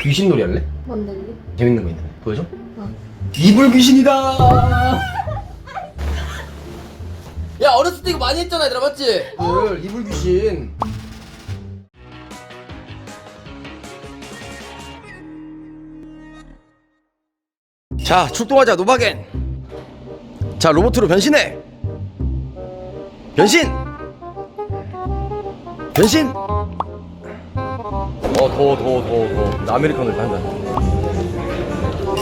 귀신놀이 할래? 뭔데? 재밌는 거 있는데 보여줘? 어. 이불 귀신이다. 야 어렸을 때 이거 많이 했잖아 얘들아 맞지? 그 이불 귀신. 자 출동하자 노바겐. 자 로봇으로 변신해. 변신. 변신. 어 더워 더워 더워 더워. 나 아메리카노를 한다.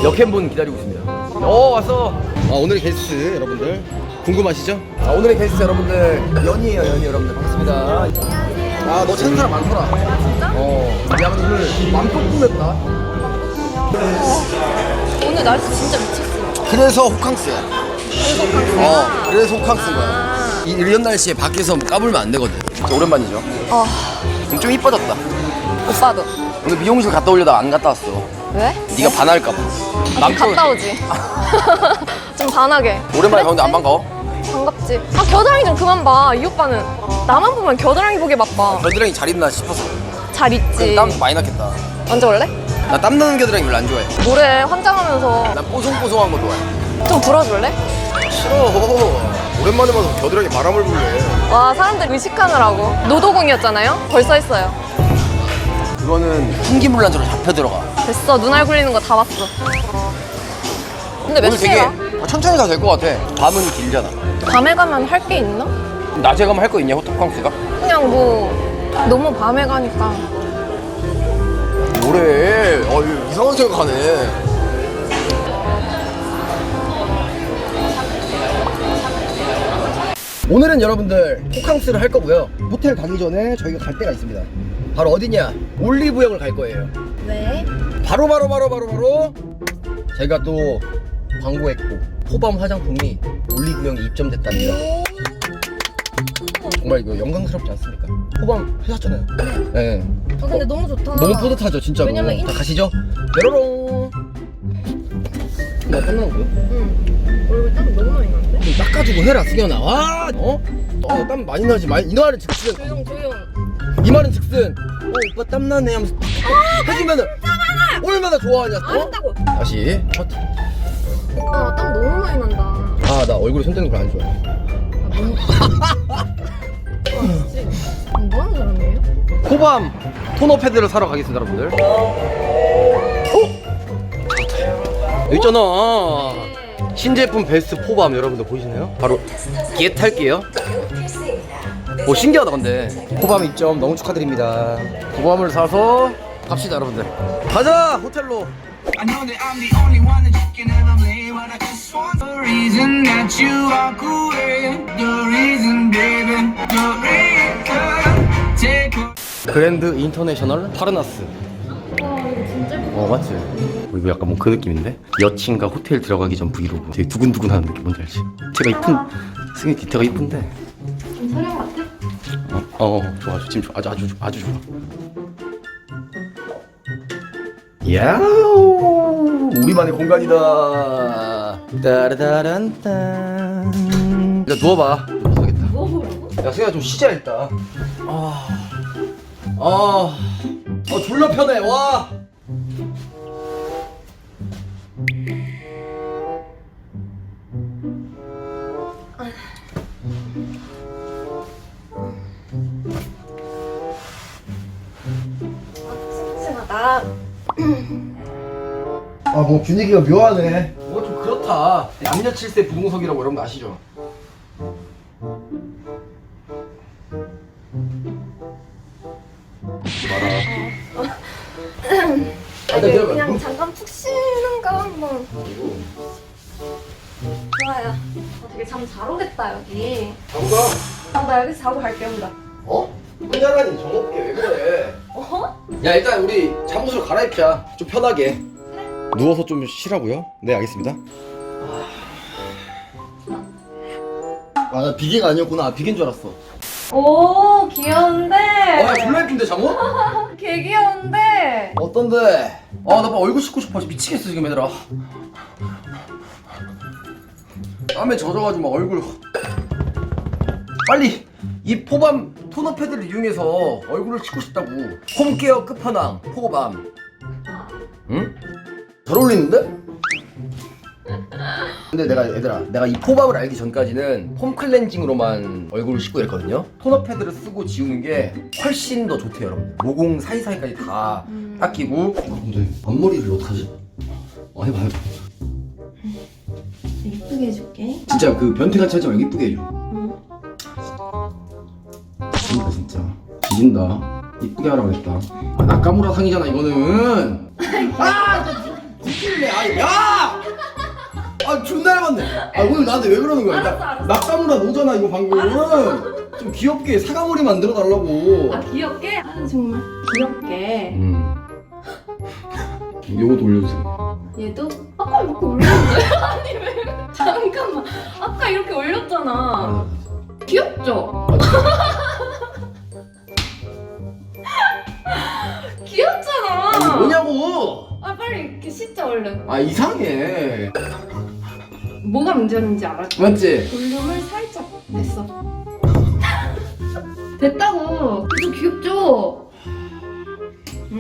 역행분 기다리고 있습니다. 어 왔어. 아 오늘의 게스트 여러분들 궁금하시죠? 아 오늘의 게스트 여러분들 연이에요 연이 여러분들 반갑습니다. 아 너 찾는 사람 많더라. 진짜? 어. 야 근데 오늘 맘껏 꾸몄다. 오늘 날씨 진짜 미쳤어. 그래서 호캉스야. 그래서 강수야. 어. 그래서 호캉스인 거야. 아. 이 이런 날씨에 밖에서 까불면 안 되거든. 진짜 오랜만이죠. 어, 좀, 좀 이뻐졌다. 오빠도. 오늘 미용실 갔다 오려다 안 갔다 왔어. 왜? 네가 반할까 봐. 남편 갔다 오지. 좀 반하게. 오랜만에 가는데 안 반가워? 반갑지. 아 겨드랑이 좀 그만 봐. 이 오빠는 나만 보면 겨드랑이 보게 바빠. 겨드랑이 잘 있나 싶어서. 잘 있지. 땀 많이 났겠다. 만져볼래? 나 땀 나는 겨드랑이 별로 안 좋아해. 노래 환장하면서 난 뽀송뽀송한 거 좋아해. 좀 불어줄래? 싫어. 오랜만에 봐서 겨드랑이 바람을 불래. 와 사람들 의식하느라고. 노도공이었잖아요. 벌써 했어요. 그거는 풍기물란저로 잡혀 들어가. 됐어. 눈알 굴리는 거 다 봤어. 근데 몇 오늘 되게 시야? 아, 천천히 가도 될 것 같아. 밤은 길잖아. 밤에 가면 할 게 있나? 낮에 가면 할 거 있냐, 호떡캉스가? 그냥 뭐 너무 밤에 가니까 뭐래? 어, 이거 이상한 생각하네. 오늘은 여러분들 호캉스를 할 거고요. 호텔 가기 전에 저희가 갈 데가 있습니다. 바로 어디냐? 올리브영을 갈 거예요. 왜? 바로 바로 바로 바로 바로 저희가 또 광고했고 포밤 화장품이 올리브영에 입점됐답니다. 정말 이거 영광스럽지 않습니까? 포밤 하셨잖아요. 네. 아 근데 너무 좋다 너무 뿌듯하죠 진짜로. 왜냐면 이- 자 가시죠. 뾰로롱. 나 땀나는 거야? 응 얼굴 땀 너무 많이 나는데? 좀 닦아주고 해라 승현아. 와. 어? 어, 땀 많이 나지. 많이 이 말은 즉슨. 조용 조용 이 말은 즉슨. 어 오빠 땀 나네 하면서 탁 해주면은 얼마나 좋아하냐. 안 어? 했다고 다시. 첫. 오빠 땀 너무 많이 난다 아나 얼굴에 손 떼는 거안 좋아해. 아, 뭐 하는 사람이에요? 코밤 토너 패드를 사러 가겠습니다 여러분들. 어? 여기 있잖아. 신제품 베스트 포밤 여러분들 보이시나요? 바로 겟 할게요. 오 신기하다 근데 포밤 입점 너무 축하드립니다. 포밤을 사서 갑시다 여러분들. 가자 호텔로. I know that I'm the only one that you can ever blame, but I just want the reason that you walk away. The reason, baby, the reason. Take a 그랜드 인터내셔널 파르나스. 어 맞지? 어, 이거 약간 뭐 그 느낌인데? 여친과 호텔 들어가기 전 브이로그. 되게 두근두근하는 느낌. 뭔지 알지? 제가 이쁜? 승희 디테가 이쁜데. 좀 촬영 같아? 어, 어 좋아 지금 좋아. 아주 아주 좋아, 아주 좋아. 야우! 우리만의 공간이다. 따라다란딴. 야 누워봐. 못하겠다. 뭐 보라고? 야 승희야 좀 쉬자 일단. 아, 아, 어 졸라 편해. 와 아 뭐 분위기가 묘하네. 뭐가 좀 그렇다. 남녀 7세 부동석이라고 여러분 아시죠? 아, 네, 내가 그냥 잠깐 푹 쉬는 거 한번. 좋아요. 어, 되게 잠 잘 오겠다 여기. 장가 아, 나 여기서 자고 갈게 혼자 어? 혼자라니 정없게 왜 그래? 어? 야 일단 우리 잠옷을 갈아입자. 좀 편하게 누워서 좀 쉬라고요? 네 알겠습니다 아 나 비계가 아니었구나 비계인 줄 알았어 오 귀여운데 어야 졸라 예쁜데 잠옷? 개 귀여운데 어떤데? 아, 나막 얼굴 씻고 싶어. 미치겠어, 지금 얘들아. 땀에 젖어가지고 막 얼굴. 빨리 이 포밤 토너 패드를 이용해서 얼굴을 씻고 싶다고. 홈케어 끝판왕 포밤. 응? 잘 어울리는데? 근데 내가 얘들아 내가 이 포밥을 알기 전까지는 폼 클렌징으로만 얼굴을 씻고 이랬거든요. 토너 패드를 쓰고 지우는 게 훨씬 더 좋대요 여러분 모공 사이사이까지 다 닦이고. 근데 앞머리를 어떡하지? 어 해봐 해봐. 이쁘게 해줄게. 진짜 그 변태같이 하지 말고 이쁘게 해줘. 진짜 진짜. 뒤진다. 이쁘게 하라고 했다. 아 나카무라 상이잖아 이거는. 아 야! 아 존나 닮았네 아 오늘 나한테 왜 그러는 거야 알았어, 나, 알았어. 나카무라 노잖아 이거 방금 좀 귀엽게 사과머리 만들어 달라고 아 귀엽게? 아 정말 귀엽게. 음 요것도 올려주세요 얘도 아까 이렇게 올렸는데 아니 왜? 잠깐만. 아까 이렇게 올렸잖아. 아, 귀엽죠? 아. 귀엽잖아. 이렇게 씻자 얼른. 아 이상해 뭐가 문제였는지 알았지? 맞지? 볼륨을 살짝 냈어. 됐다고. 그래도 귀엽죠?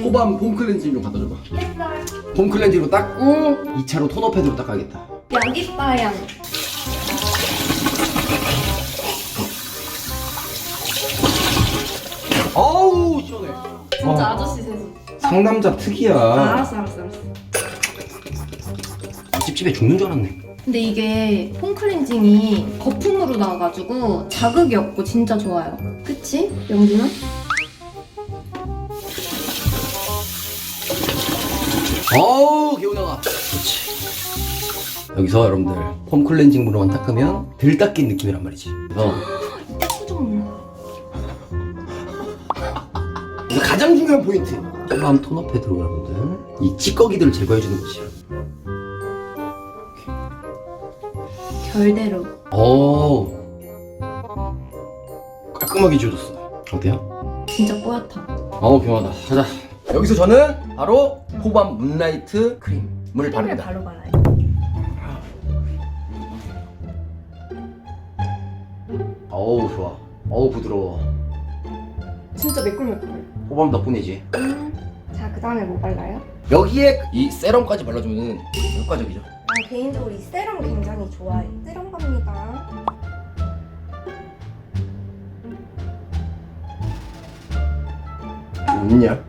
포밤 폼 클렌징 좀 갖다 줘봐 옛날 폼 클렌징으로 닦고 2차로 토너 패드로 닦아야겠다 여기 빠양. 아우 시원해 진짜 어. 아저씨 세수. 상남자 특이야 아, 알았어 알았어 알았어. 찝찝해 죽는 줄 알았네 근데 이게 폼 클렌징이 거품으로 나와가지고 자극이 없고 진짜 좋아요. 그치? 영준아? 아우 개운하다 그렇지 여기서 여러분들 폼 클렌징으로만 닦으면 덜 닦인 느낌이란 말이지 그래서 표정. 이거 가장 중요한 포인트 포밤 토너 패드로 여러분들 이 찌꺼기들을 제거해주는 거지 결대로. 오 깔끔하게 지워졌어 어때요? 진짜 뽀얗다. 어우 개운하다 가자 여기서 저는 바로 포밤 문라이트 크림을 바릅니다 바로 발라요. 어우 좋아 어우 부드러워 진짜 매끌매끌해. 포밤 덕분이지 음. 자, 그 다음에 뭐 발라요? 여기에 이 세럼까지 발라주면 효과적이죠 난 개인적으로 이 세럼 굉장히 좋아해. 세럼 갑니다. 왜 웃냐?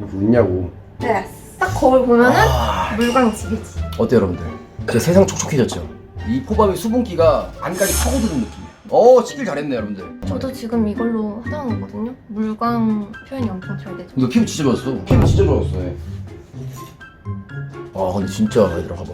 왜 웃냐고 네, 딱 거울 보면은 아, 물광 지리지. 어때요 여러분들? 진짜 세상 촉촉해졌죠? 이 포밤의 수분기가 안까지 파고드는 느낌이에요 어 치길 잘했네 여러분들 저도 지금 이걸로 화장한 거거든요. 물광 표현이 엄청 잘 되죠. 너 피부 진짜 좋았어 피부 진짜 좋았어 얘. 아 근데 진짜 얘들아 봐봐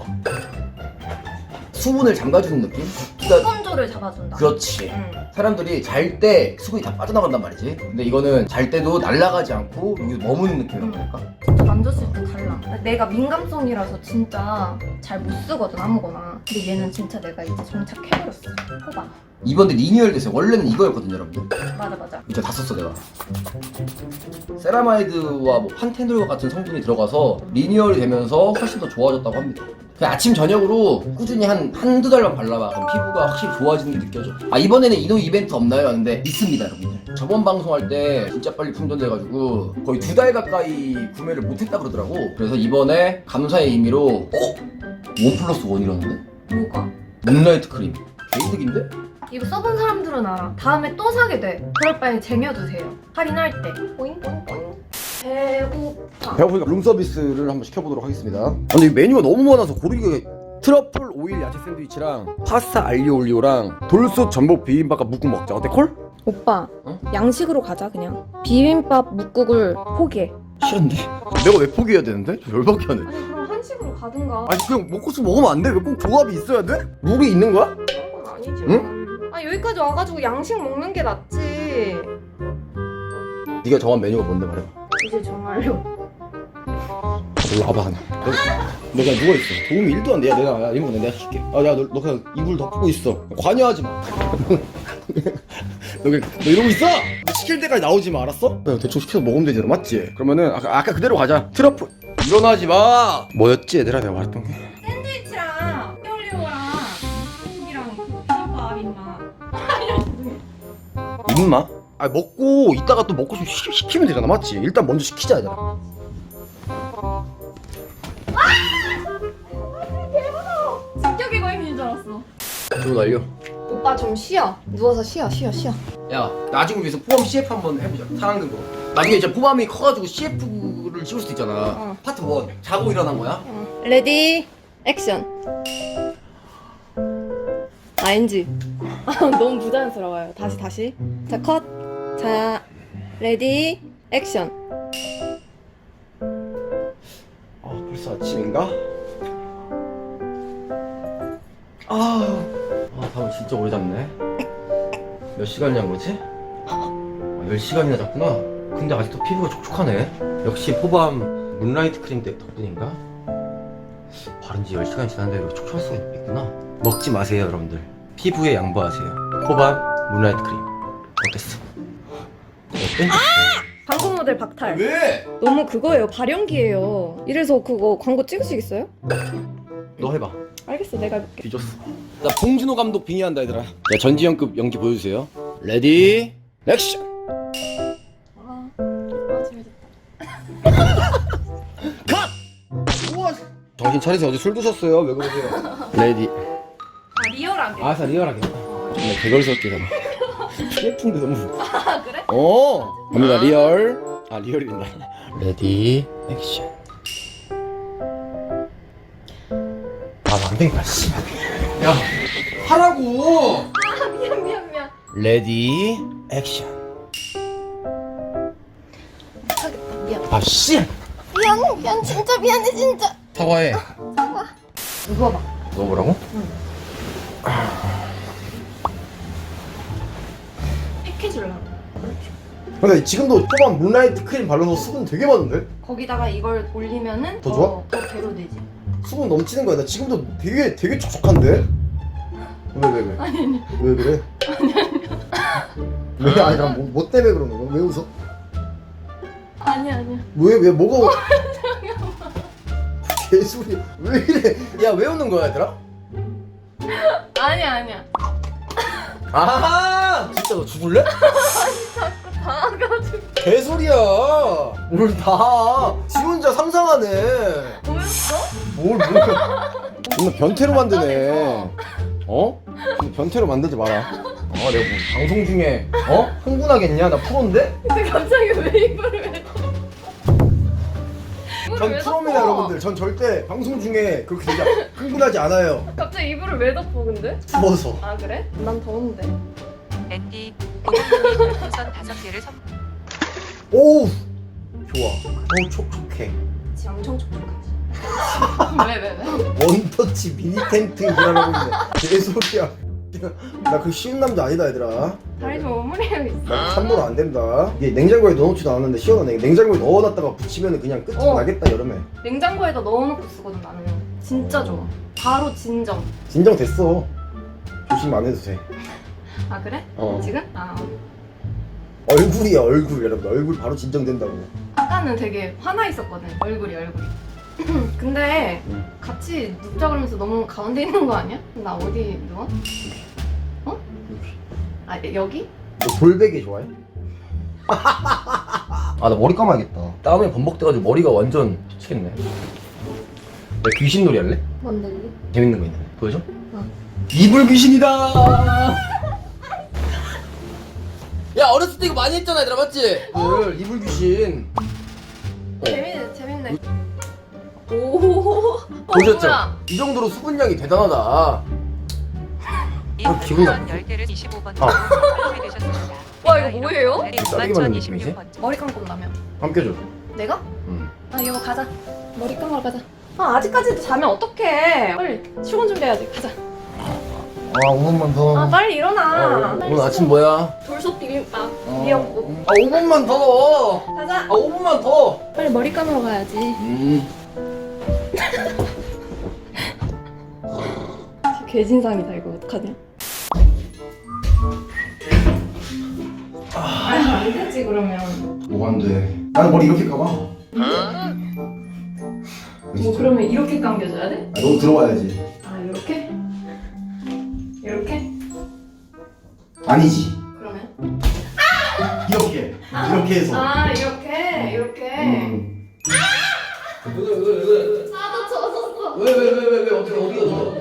수분을 잠가주는 느낌? 그러니까 수건조를 잡아준다. 그렇지 응. 사람들이 잘 때 수분이 다 빠져나간단 말이지 근데 이거는 잘 때도 날아가지 않고 여기 머무는 느낌이라고 할까? 진짜 만졌을 때 달라. 내가 민감성이라서 진짜 잘 못 쓰거든 아무거나. 근데 얘는 진짜 내가 이제 정착해버렸어. 호박. 이번에 리뉴얼 됐어요 원래는 이거였거든요 여러분들 맞아 맞아. 진짜 다 썼어 내가 세라마이드와 뭐 판테놀 같은 성분이 들어가서 리뉴얼이 되면서 훨씬 더 좋아졌다고 합니다 그냥 아침 저녁으로 꾸준히 한 한두 달만 발라봐 그럼 피부가 확실히 좋아지는 게 느껴져 아 이번에는 이노 이벤트 없나요? 하는데 있습니다 여러분들 저번 방송할 때 진짜 빨리 품절돼가지고 거의 두 달 가까이 구매를 못했다 그러더라고 그래서 이번에 감사의 의미로 어? 원 플러스 원이라는데? 뭐가? 문라이트 크림 개이득인데? 이거 써본 사람들은 알아. 다음에 또 사게 돼. 그럴 바에 쟁여두세요. 할인할 때. 보잉 보잉 보잉. 배고파. 배고프니까 룸 서비스를 한번 시켜보도록 하겠습니다. 아, 근데 이 메뉴가 너무 많아서 고르기가 트러플 오일 야채 샌드위치랑 파스타 알리오 올리오랑 돌솥 전복 비빔밥과 묵국 먹자. 어때 콜? 오빠 어? 양식으로 가자 그냥. 비빔밥 묵국을 포기해. 싫은데? 내가 왜 포기해야 되는데? 저 열받게 하네. 아니 그럼 한식으로 가든가. 아니 그냥 먹고 싶으면 먹으면 안 돼? 왜 꼭 조합이 있어야 돼? 룰이 있는 거야? 그런 건 아니지. 응? 아 여기까지 와가지고 양식 먹는 게 낫지. 네가 정한 메뉴가 뭔데 말해봐. 이제 정하려. 일로 와봐 그냥. 너, 너 그냥 누워있어. 도움이 1도 안 돼. 야 내가 야, 이모 내가 시킬게. 아야 너, 너 그냥 이불 덮고 있어. 관여하지 마. 너, 그냥, 너 이러고 있어? 너 시킬 때까지 나오지 마 알았어? 그냥 대충 시켜서 먹으면 되지 맞지? 그러면은 아까, 아까 그대로 가자. 트러플. 일어나지 마. 뭐였지 얘들아 내가 말했던 게? 임마 아 먹고 이따가 또 먹고 좀 시, 시키면 되잖아 맞지? 일단 먼저 시키자 얘들아 아, 성격이 과잉인 줄 알았어. 들어 날려 오빠 좀 쉬어. 누워서 쉬어, 쉬어, 쉬어. 야 나중을 위해서 포함 CF 한번 해보자 사랑금으로 나중에 이제 포함이 커가지고 CF를 찍을 수도 있잖아 어. 파트 1 자고 일어난 거야 레디 액션. 아인지. 너무 부자연스러워요. 다시, 다시. 자, 컷. 자, 레디, 액션. 아, 벌써 아침인가? 아, 아, 잠을 진짜 오래 잤네. 몇 시간 잔 거지? 아, 10시간이나 잤구나. 근데 아직도 피부가 촉촉하네. 역시 포밤 문라이트 크림 때 덕분인가? 바른 지 10시간이 지났는데 이렇게 촉촉할 수가 있구나. 먹지 마세요, 여러분들. 피부에 양보하세요. 포밤 문라이트 크림. 어땠어? 어때? 광고 모델 박탈. 왜? 너무 그거예요. 발연기예요. 이래서 그거 광고 찍으시겠어요? 너 해봐. 알겠어, 내가 해볼게. 뒤졌어. 나 봉준호 감독 빙의한다 얘들아. 자 전지현급 연기 보여주세요. 레디 액션. 아, 아. 컷. 정신 차리세요. 어제 술 드셨어요? 왜 그러세요? 레디. 아, 리얼하게. 아사 리얼하게. 정말 개걸스럽게 가네. 예쁜데 너무. 아, 그래? 어. 갑니다 리얼. 아 리얼이란다. 레디 액션. 아안 되겠다. 씨. 야 하라고. 아, 미안, 미안, 미안. 레디 액션. 하겠다, 미안. 아 씨. 미안, 미안, 진짜 미안해, 진짜. 사과해. 누워봐. 너 뭐라고? 팩해줄라고. 근데 지금도 초반 문라이트 크림 발라서 수분 되게 많은데? 거기다가 이걸 올리면은 더 좋아? 어, 더 배로 되지. 수분 넘치는 거야. 나 지금도 되게 되게 촉촉한데? 왜 왜 왜? 아니, 아니. 왜 그래? 왜 아니 난뭐 뭐 때문에 그러는 거야? 왜 웃어? 아니, 아니야. 왜 왜 뭐가? 개소리 왜 이래? 야 왜 웃는 거야 얘들아? 아니야, 아니야. 아 진짜 너 죽을래? 당황가지고. 개소리야. 오늘 다지 혼자 상상하네. 보였어? 뭘 뭐야? 존나 변태로 만드네. 어? 존나 변태로 만들지 마라. 아 내가 뭐 방송 중에 어 흥분하겠냐? 나 프로인데? 근데 갑자기 왜 입을 왜 덮어? 전왜 프로입니다 덮어? 여러분들. 전 절대 방송 중에 그렇게 되지 않- 흥분하지 않아요. 갑자기 이불을 왜 덮어 근데? 추워서. 아 그래? 난 더운데. 앤디 고객님이 별풍선 다섯 개를 선 오우 좋아. 어 촉촉해. 엄청 촉촉하지. 왜 왜 왜? 원터치 미니 텐트 일하라고 있네. 개소리야. 나 그 쉬운 남자 아니다 얘들아. 다리 좀 오므리고 있어. 나 참고로 안 된다. 이게 냉장고에 넣어놓지도 않았는데 시원하네. 냉장고에 넣어놨다가 붙이면 그냥 끝이 어. 나겠다 여름에. 냉장고에다 넣어놓고 쓰거든 나는. 진짜 좋아. 바로 진정. 진정됐어. 조심 안 해도 돼. 아 그래? 어. 지금? 아 얼굴이야 얼굴 여러분. 얼굴 바로 진정된다고. 아까는 되게 화나 있었거든 얼굴이 얼굴이. 근데 응. 같이 눕자 그러면서 너무 가운데 있는 거 아니야? 나 어디 누워? 어? 아 여기? 너 돌베개 좋아해? 아 나 머리 감아야겠다. 땀에 범벅돼가지고 머리가 완전 미치겠네. 내 귀신놀이 할래? 뭔데 이게? 재밌는 거 있는데 보여줘? 어. 이불 귀신이다. 야 어렸을 때 이거 많이 했잖아 얘들아 맞지? 그 이불 귀신. 어. 재밌네 재밌네. 오. 어, 보셨죠? 뭐야? 이 정도로 수분량이 대단하다. 이 어, 기분 나쁘네. 10개를 25번 아. 되셨습니다. 와, 이거 뭐예요? 싸대기 맞는 느낌이지? 5만 머리 감고 온다며? 함께 줘. 내가? 응. 아 여보 가자. 머리 감으러 가자. 아 아직까지도 자면 어떡해? 빨리 출근 준비해야지. 가자. 아 5분만 더. 아 빨리 일어나. 어, 오늘 아침 뭐야? 돌솥 비빔밥. 어. 미역국. 아 5분만 더. 가자. 아 5분만 더. 빨리 머리 감으러 가야지. 음. 개진상이다 이거 어떡하냐? 아안 되지 그러면. 뭐가 안 돼? 나는 머리 이렇게 감아. 뭐 그러면 이렇게 감겨줘야 돼? 아, 너 들어와야지. 아 이렇게? 이렇게? 아니지. 그러면? 이렇게. 이렇게 해서. 아 이렇게 이렇게. 음. 왜왜왜 왜. 왜 왜 왜 왜 어떻게 어디가 젖어?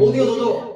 어디가 젖어?